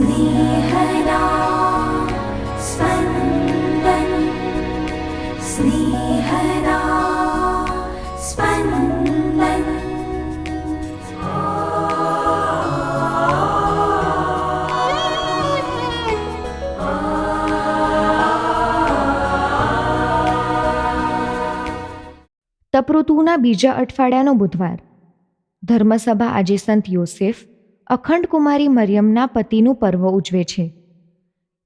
स्नेहदा स्पन्दन् स्नेहदा स्पन्दन् તપઋતુના બીજા અઠવાડિયાનો બુધવાર ધર્મસભા આજે સંત યોસેફ અખંડ કુમારી મરિયમના પતિનું પર્વ ઉજવે છે.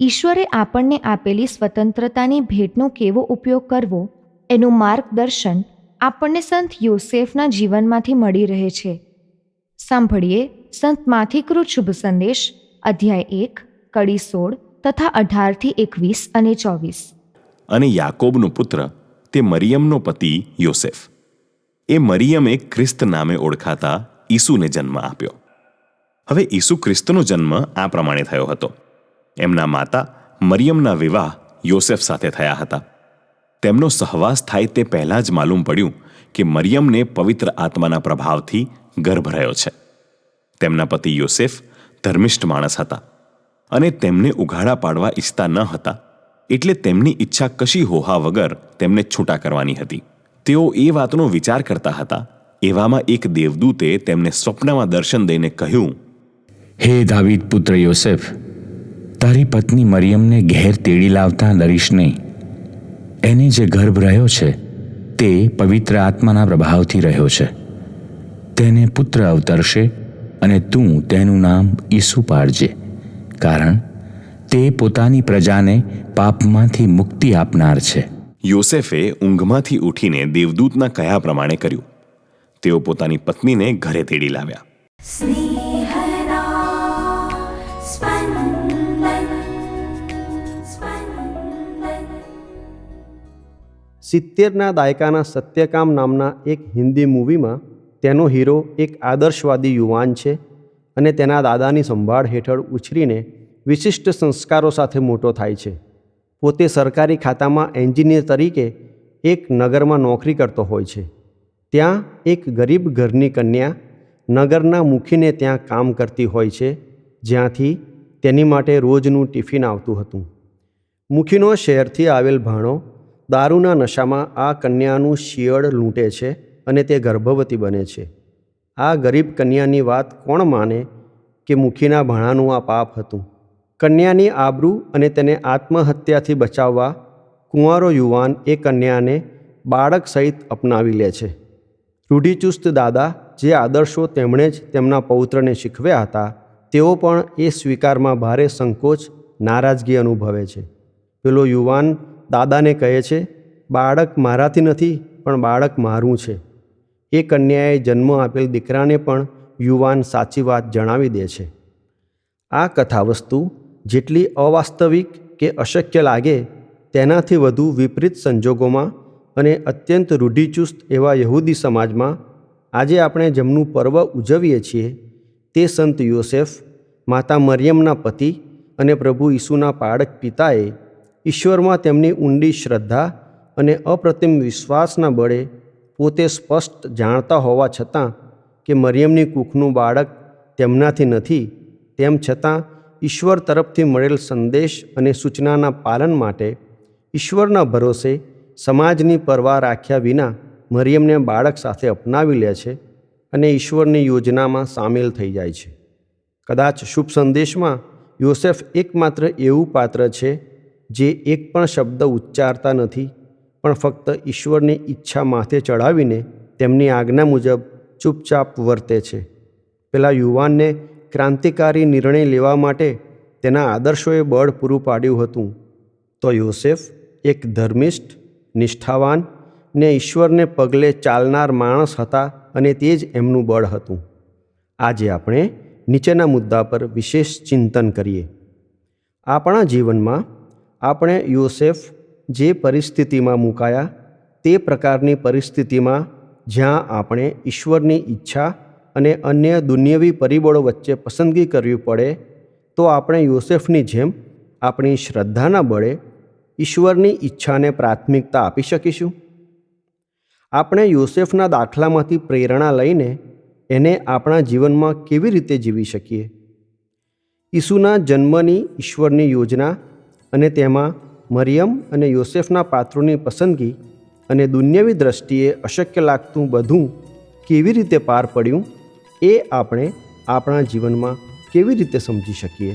ઈશ્વરે આપણને આપેલી સ્વતંત્રતાની ભેટનો કેવો ઉપયોગ કરવો, એનું માર્ગદર્શન આપણને સંત યોસેફના જીવનમાંથી મળી રહે છે. સાંભળીએ સંત માથિકૃત શુભ સંદેશ, અધ્યાય એક, કડી સોળ તથા અઢારથી એકવીસ અને ચોવીસ. અને યાકોબનો પુત્ર, તે મરિયમનો પતિ યોસેફ. એ મરિયમે ખ્રિસ્ત નામે ઓળખાતા ઈસુને જન્મ આપ્યો. હવે ઈસુ ખ્રિસ્તનો જન્મ આ પ્રમાણે થયો હતો. એમના માતા મરિયમના વિવાહ યોસેફ સાથે થયા હતા. તેમનો સહવાસ થાય તે પહેલાં જ માલુમ પડ્યું કે મરિયમને પવિત્ર આત્માના પ્રભાવથી ગર્ભ રહ્યો છે. તેમના પતિ યોસેફ ધર્મિષ્ઠ માણસ હતા અને તેમને ઉઘાડા પાડવા ઈચ્છતા ન હતા, એટલે તેમની ઈચ્છા કશી હોહા વગર તેમને છૂટા કરવાની હતી. તેઓ એ વાતનો વિચાર કરતા હતા, એવામાં એક દેવદૂતે તેમને સ્વપ્નમાં દર્શન દઈને કહ્યું હે દાવીદ પુત્ર યોસેફ તારી પત્ની મરિયમને ઘેર તેડી લાવતા ડરીશ નહીં. એને જે ગર્ભ રહ્યો છે તે પવિત્ર આત્માના પ્રભાવથી રહ્યો છે. તેને પુત્ર અવતરશે અને તું તેનું નામ ઈસુ પાડજે કારણ તે પોતાની પ્રજાને પાપમાંથી મુક્તિ આપનાર છે. યોસેફે ઊંઘમાંથી ઉઠીને દેવદૂતના કયા પ્રમાણે કર્યું? તેઓ પોતાની પત્નીને ઘરે તેડી લાવ્યા. સિત્તેરના દાયકાના સત્યકામ નામના એક હિન્દી મૂવીમાં તેનો હીરો એક આદર્શવાદી યુવાન છે અને તેના દાદાની સંભાળ હેઠળ ઉછરીને વિશિષ્ટ સંસ્કારો સાથે મોટો થાય છે. પોતે સરકારી ખાતામાં એન્જિનિયર તરીકે એક નગરમાં નોકરી કરતો હોય છે. ત્યાં એક ગરીબ ઘરની કન્યા નગરના મુખીને ત્યાં કામ કરતી હોય છે, જ્યાંથી તેની માટે રોજનું ટિફિન આવતું હતું. મુખીનો શહેરથી આવેલ ભાણો દારૂના નશામાં આ કન્યાનું શિયળ લૂંટે છે અને તે ગર્ભવતી બને છે. આ ગરીબ કન્યાની વાત કોણ માને કે મુખીના ભાણાનું આ પાપ હતું? કન્યાની આબરૂ અને તેને આત્મહત્યાથી બચાવવા કુંવારો યુવાન એ કન્યાને બાળક સહિત અપનાવી લે છે. રૂઢિચુસ્ત દાદા જે આદર્શો તેમણે જ તેમના પૌત્રને શીખવ્યા હતા, તેઓ પણ એ સ્વીકારમાં ભારે સંકોચ, નારાજગી અનુભવે છે. પેલો યુવાન દાદાને કહે છે, બાળક મારાથી નથી, પણ બાળક મારું છે. એ કન્યાએ જન્મ આપેલ દીકરાને પણ યુવાન સાચી વાત જણાવી દે છે. આ કથાવસ્તુ જેટલી અવાસ્તવિક કે અશક્ય લાગે, તેનાથી વધુ વિપરીત સંજોગોમાં અને અત્યંત રૂઢિચુસ્ત એવા યહૂદી સમાજમાં આજે આપણે જેમનું પર્વ ઉજવીએ છીએ, તે સંત યોસેફ, માતા મરિયમના પતિ અને પ્રભુ ઈસુના પાડક પિતાએ ઈશ્વરમાં તેમની ઊંડી શ્રદ્ધા અને અપ્રતિમ વિશ્વાસના બળે પોતે સ્પષ્ટ જાણતા હોવા છતાં કે મરિયમની કુખનું બાળક તેમનાથી નથી, તેમ છતાં ઈશ્વર તરફથી મળેલ સંદેશ અને સૂચનાના પાલન માટે ઈશ્વરના ભરોસે સમાજની પરવા રાખ્યા વિના મરિયમને બાળક સાથે અપનાવી લે છે અને ઈશ્વરની યોજનામાં સામેલ થઈ જાય છે. કદાચ શુભ સંદેશમાં યોસેફ એકમાત્ર એવું પાત્ર છે જે એક પણ શબ્દ ઉચ્ચારતા નથી, પણ ફક્ત ઈશ્વરની ઈચ્છા માથે ચડાવીને તેમની આજ્ઞા મુજબ ચૂપચાપ વર્તે છે. પેલા યુવાનને ક્રાંતિકારી નિર્ણય લેવા માટે તેના આદર્શોએ બળ પૂરું પાડ્યું હતું. તો યોસેફ, એક ધર્મિષ્ઠ, નિષ્ઠાવાન ને ઈશ્વરને પગલે ચાલનાર માણસ હતા અને તે જ એમનું બળ હતું. આજે આપણે નીચેના મુદ્દા પર વિશેષ ચિંતન કરીએ. આપણા જીવનમાં આપણે યોસેફ જે પરિસ્થિતિમાં મુકાયા તે પ્રકારની પરિસ્થિતિમાં જ્યાં આપણે ઈશ્વરની ઈચ્છા અને અન્ય દુન્યવી પરિબળો વચ્ચે પસંદગી કરવી પડે, તો આપણે યોસેફની જેમ આપણી શ્રદ્ધાના બળે ઈશ્વરની ઈચ્છાને પ્રાથમિકતા આપી શકીશું. આપણે યોસેફના દાખલામાંથી પ્રેરણા લઈને એને આપણા જીવનમાં કેવી રીતે જીવી શકીએ? ઈસુના જન્મની ઈશ્વરની યોજના અને તેમાં મરિયમ અને યોસેફના પાત્રોની પસંદગી અને દુન્યવી દ્રષ્ટિએ અશક્ય લાગતું બધું કેવી રીતે પાર પડ્યું, એ આપણે આપણા જીવનમાં કેવી રીતે સમજી શકીએ?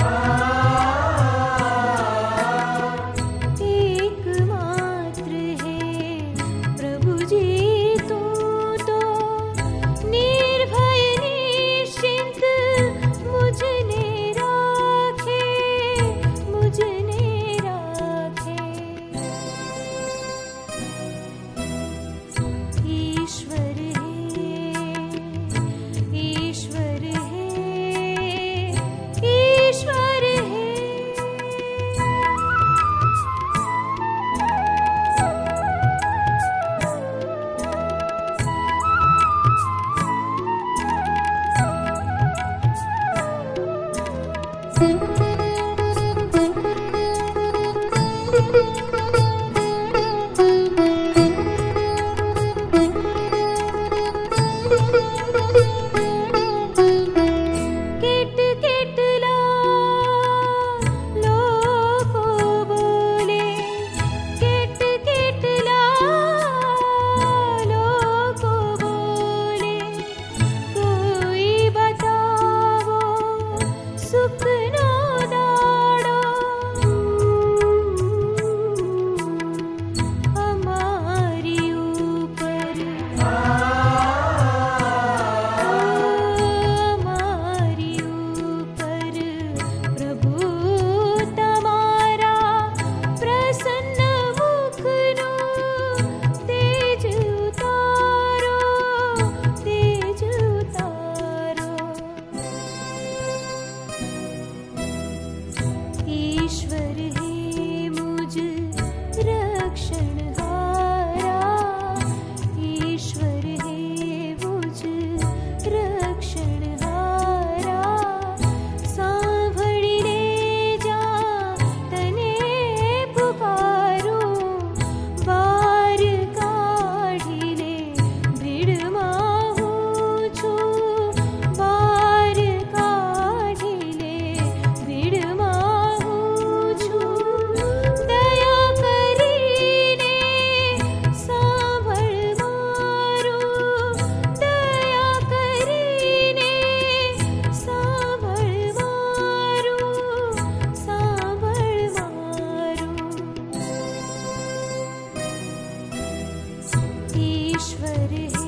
Bye. Thank you. खबर है